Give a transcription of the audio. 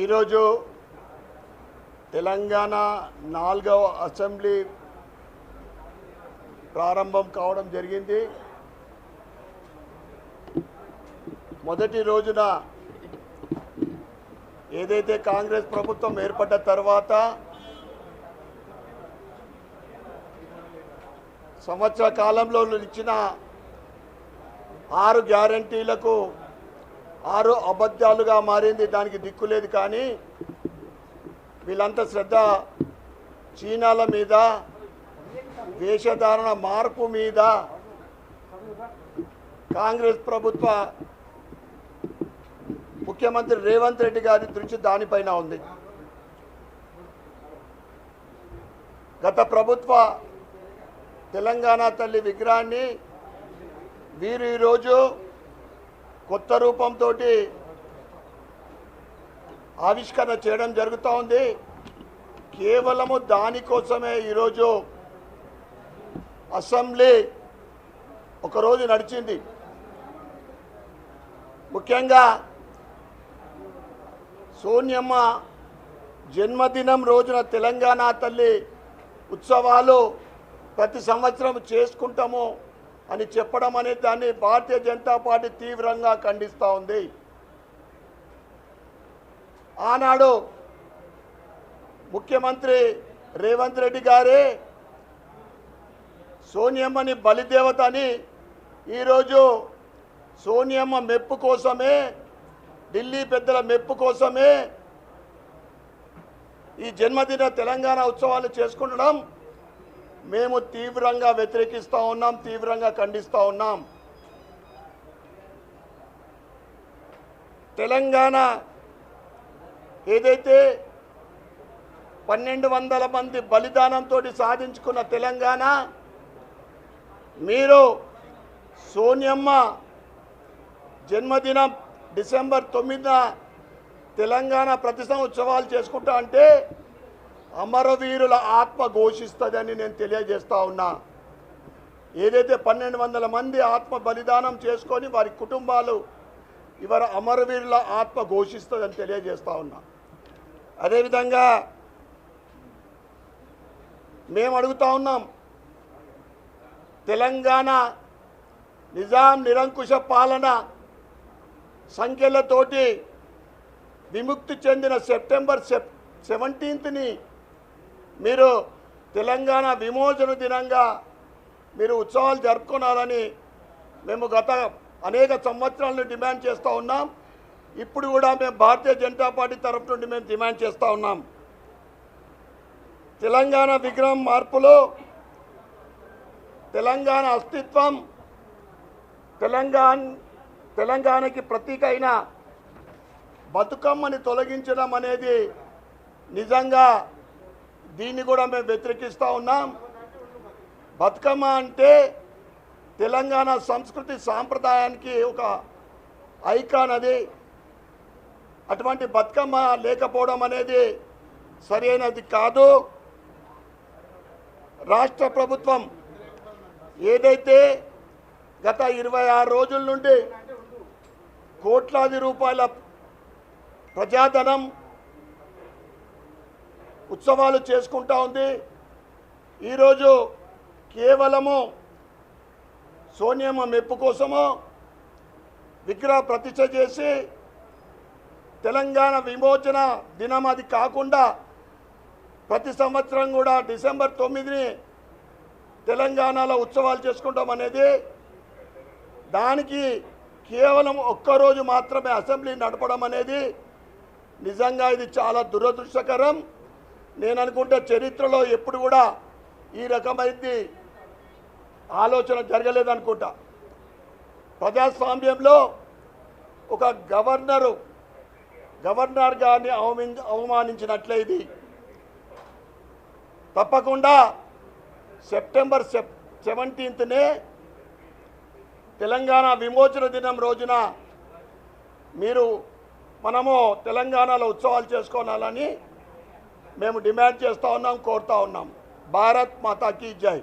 ఈరోజు తెలంగాణ నాలుగవ అసెంబ్లీ ప్రారంభం కావడం జరిగింది. మొదటి రోజున ఏదైతే కాంగ్రెస్ ప్రభుత్వం ఏర్పడ్డ తర్వాత సంవత్సర కాలంలో ఇచ్చిన ఆరు గ్యారంటీలకు ఆరు అబద్ధాలుగా మారింది దానికి దిక్కులేదు కానీ వీళ్ళంతా శ్రద్ధ చీనాల మీద వేషధారణ మార్పు మీద కాంగ్రెస్ ప్రభుత్వ ముఖ్యమంత్రి రేవంత్ రెడ్డి గారి దృష్టి దానిపైన ఉంది. గత ప్రభుత్వ తెలంగాణ తల్లి విగ్రహాన్ని వీరు ఈరోజు కొత్త రూపంతో ఆవిష్కరణ చేయడం జరుగుతూ ఉంది. కేవలము దానికోసమే ఈరోజు అసెంబ్లీ ఒకరోజు నడిచింది. ముఖ్యంగా సోనియమ్మ జన్మదినం రోజున తెలంగాణ తల్లి ఉత్సవాలు ప్రతి సంవత్సరం చేసుకుంటాము. అని చెప్పడం అనే దాన్ని భారతీయ జనతా పార్టీ తీవ్రంగా ఖండిస్తూ ఉంది. ఆనాడు ముఖ్యమంత్రి రేవంత్ రెడ్డి గారే సోనియమ్మని బలిదేవత అని ఈరోజు సోనియమ్మ మెప్పు కోసమే ఢిల్లీ పెద్దల మెప్పు కోసమే ఈ జన్మదిన తెలంగాణ ఉత్సవాలు చేసుకుంటడం మేము తీవ్రంగా వ్యతిరేకిస్తూ ఉన్నాం తీవ్రంగా ఖండిస్తూ ఉన్నాం. తెలంగాణ ఏదైతే పన్నెండు వందల మంది బలిదానంతో సాధించుకున్న తెలంగాణ మీరు సోనియమ్మ జన్మదినం డిసెంబర్ తొమ్మిదిన తెలంగాణ ప్రతి సంవత్సరాలు ఉత్సవాలు చేసుకుంటా అంటే అమరవీరుల ఆత్మ ఘోషిస్తుందని నేను తెలియజేస్తా ఉన్నా. ఏదైతే పన్నెండు వందల మంది ఆత్మ బలిదానం చేసుకొని వారి కుటుంబాలు ఇవర అమరవీరుల ఆత్మ ఘోషిస్తుందని తెలియజేస్తా ఉన్నా. అదేవిధంగా మేము అడుగుతా ఉన్నాం తెలంగాణ నిజాం నిరంకుశ పాలన సంఖ్యలతోటి విముక్తి చెందిన సెప్టెంబర్ సెప్ సెవెంటీన్త్ని మీరు తెలంగాణ విమోచన దినంగా మీరు ఉత్సవాలు జరుపుకున్నారని మేము గత అనేక సంవత్సరాలను డిమాండ్ చేస్తూ ఉన్నాం. ఇప్పుడు కూడా మేము భారతీయ జనతా పార్టీ తరఫు నుండి మేము డిమాండ్ చేస్తూ ఉన్నాం. తెలంగాణ విగ్రహం మార్పులో తెలంగాణ అస్తిత్వం తెలంగాణ తెలంగాణకి ప్రతీక అయిన బతుకమ్మని తొలగించడం అనేది నిజంగా దీన్ని కూడా మేము వ్యతిరేకిస్తూ ఉన్నాం. బతుకమ్మ అంటే తెలంగాణ సంస్కృతి సాంప్రదాయానికి ఒక ఐకాన్ అది. అటువంటి బతుకమ్మ లేకపోవడం అనేది సరైనది కాదు. రాష్ట్ర ప్రభుత్వం ఏదైతే గత ఇరవై ఆరు రోజుల నుండి కోట్లాది రూపాయల ప్రజాధనం ఉత్సవాలు చేసుకుంటా ఉంది. ఈరోజు కేవలము సోనియమ్మ మెప్పు కోసమో విగ్రహ ప్రతిష్ట చేసి తెలంగాణ విమోచన దినం అది కాకుండా ప్రతి సంవత్సరం కూడా డిసెంబర్ తొమ్మిదిని తెలంగాణలో ఉత్సవాలు చేసుకుంటాం అనేది దానికి కేవలం ఒక్కరోజు మాత్రమే అసెంబ్లీ నడపడం అనేది నిజంగా ఇది చాలా దురదృష్టకరం. నేను అనుకుంటే చరిత్రలో ఎప్పుడు కూడా ఈ రకమైంది ఆలోచన జరగలేదనుకుంటా. ప్రజాస్వామ్యంలో ఒక గవర్నరు గవర్నర్ గారిని అవమి అవమానించినట్లే ఇది. తప్పకుండా సెప్టెంబర్ సెప్ సెవెంటీన్త్నే తెలంగాణ విమోచన దినం రోజున మీరు మనము తెలంగాణలో ఉత్సవాలు చేసుకోవాలని మేము డిమాండ్ చేస్తూ ఉన్నాం కోరుతా ఉన్నాం. భారత్ మాతాకి జై.